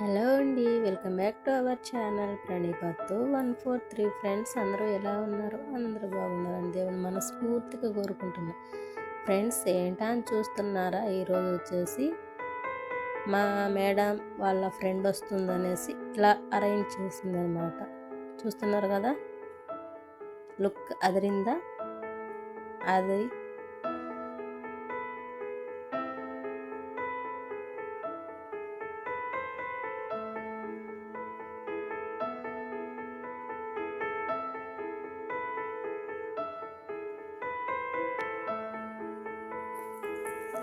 Hello అండి welcome back to our channel. ప్రణీపత్తు one four three friends అందరూ ఎలా ఉన్నారు? అందరూ బాగున్నారని దేవుని మనస్ఫూర్తిగా కోరుకుంటున్నా. ఫ్రెండ్స్ ఏంటా అని చూస్తున్నారా? ఈరోజు వచ్చేసి మా మేడం వాళ్ళ ఫ్రెండ్ వస్తుందనేసి ఇలా అరేంజ్ చేసిందనమాట చూస్తున్నారు కదా? లుక్ అదిరిందా? అది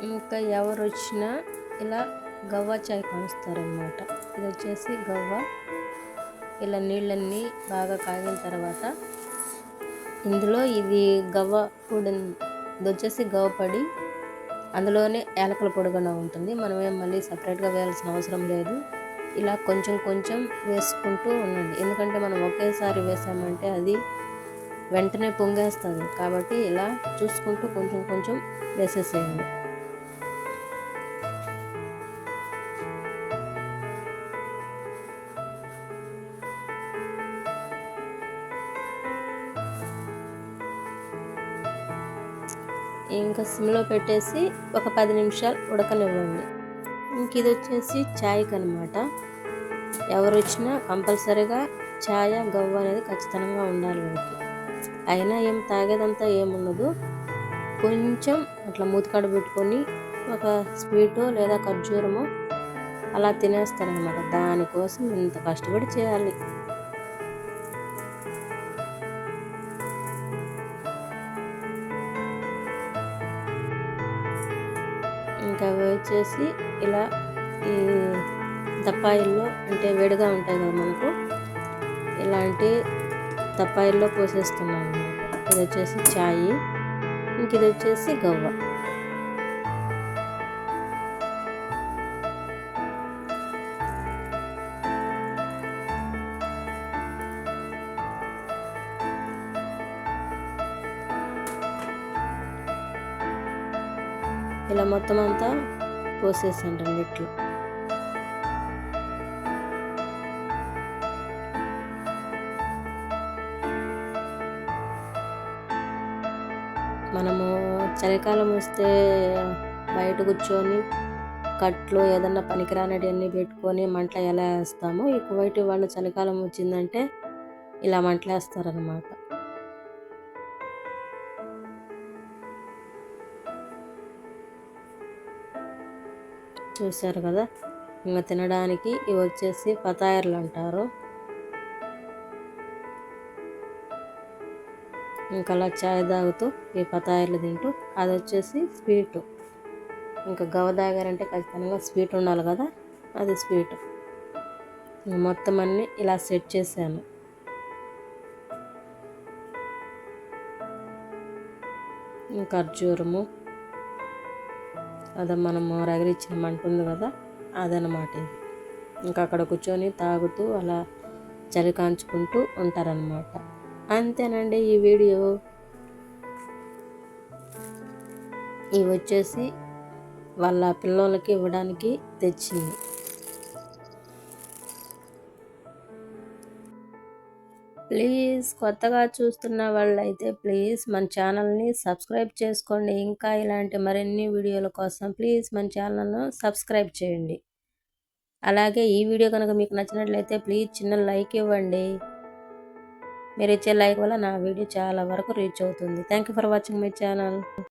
ఇంకా ఎవరు వచ్చినా ఇలా గవ్వ చాయ్ కాలుస్తారనమాట ఇది వచ్చేసి గవ్వ. ఇలా నీళ్ళన్నీ బాగా కాగిన తర్వాత ఇందులో ఇది గవ్వ పొడి ఇది వచ్చేసి గవ్వ పొడి. అందులోనే యాలకుల పొడిగానే ఉంటుంది. మనమేం మళ్ళీ సపరేట్గా వేయాల్సిన అవసరం లేదు. ఇలా కొంచెం కొంచెం వేసుకుంటూ ఉండండి. ఎందుకంటే మనం ఒకేసారి వేసామంటే అది వెంటనే పొంగేస్తుంది. కాబట్టి ఇలా చూసుకుంటూ కొంచెం కొంచెం వేసేసేయండి. ఇంకా సిమ్లో పెట్టేసి ఒక పది నిమిషాలు ఉడకనివ్వండి. ఇంక ఇది వచ్చేసి ఛాయ్కి అనమాట ఎవరు వచ్చినా కంపల్సరీగా ఛాయ గవ్వ అనేది ఖచ్చితంగా ఉండాలి వాళ్ళకి అయినా ఏం తాగేదంతా ఏముండదు. కొంచెం అట్లా మూతికాడ పెట్టుకొని ఒక స్వీటు లేదా ఖర్జూరము అలా తినేస్తారనమాట. దానికోసం ఇంత కష్టపడి చేయాలి. ఇంకా వచ్చేసి ఇలా ఈ దప్పాయిల్లో అంటే వేడిగా ఉంటాయి కదా మనకు ఇలాంటి దప్పాయిల్లో పోసేస్తున్నాను ఇది వచ్చేసి ఛాయ్ ఇంక ఇది వచ్చేసి గవ్వ. ఇలా మొత్తం అంతా పోసేసాను రెండిట్లో మనము చలికాలం వస్తే బయట కూర్చొని కట్లు ఏదన్నా పనికిరానటివన్నీ పెట్టుకొని మంటలు ఎలా వేస్తామో ఈ కువైట్ వాళ్ళు చలికాలం వచ్చిందంటే ఇలా మంటలేస్తారనమాట చూశారు కదా? ఇంకా తినడానికి ఇవి వచ్చేసి పతాయర్లు అంటారు. ఇంకా అలా చాయ్ తాగుతూ ఈ పతాయర్లు తింటూ అది వచ్చేసి స్వీట్. ఇంకా గవ తాగారంటే ఖచ్చితంగా స్వీట్ ఉండాలి కదా? అది స్వీట్. మొత్తం అన్నీ ఇలా సెట్ చేశాను. ఖర్జూరము అదే మనము రగిలిచ్చిన మంట ఉంది కదా అదనమాట ఇది. ఇంకా అక్కడ కూర్చొని తాగుతూ అలా చలి కాంచుకుంటూ ఉంటారనమాట అంతేనండి ఈ వీడియో. ఇవి వచ్చేసి వాళ్ళ పిల్లలకి ఇవ్వడానికి తెచ్చింది. ప్లీజ్ కొత్తగా చూస్తున్న వాళ్ళైతే ప్లీజ్ మన ఛానల్ని సబ్స్క్రైబ్ చేసుకోండి. ఇంకా ఇలాంటి మరిన్ని వీడియోల కోసం ప్లీజ్ మన ఛానల్ను సబ్స్క్రైబ్ చేయండి. అలాగే ఈ వీడియో కనుక మీకు నచ్చినట్లయితే ప్లీజ్ చిన్న లైక్ ఇవ్వండి. మీరు ఇచ్చే లైక్ వల్ల నా వీడియో చాలా వరకు రీచ్ అవుతుంది. Thank for watching my channel